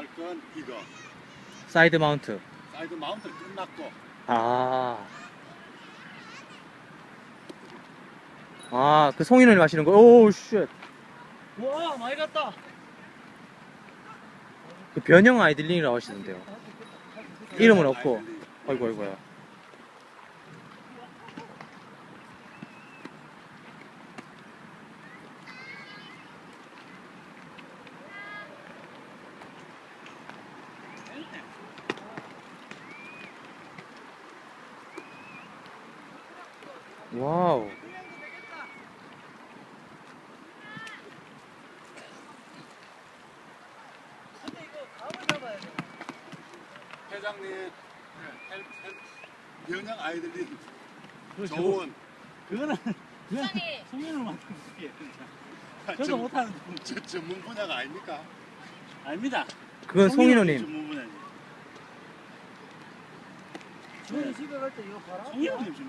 할 건 이거 사이드 마운트. 사이드 마운트 끝났고 아. 아, 그 송인원이 마시는 거. 오, 쉣. 와 많이 갔다. 그 변형 아이들링이라고 하시는데요. 이름은 없고. 아이고, 아이고야. 와우. 근데 이거 감을 잡아야 돼. 회장님 헬- 헬- 변형 아이들이. 좋은 그거는 그냥. 송년을 만드는 게 저도 전- 못하는 저 전문 분야가 아닙니까? 아닙니다. 그건 송인호님. 전문 분야지. 저희 집에 갈때 이거 봐라. 송인호님 전문.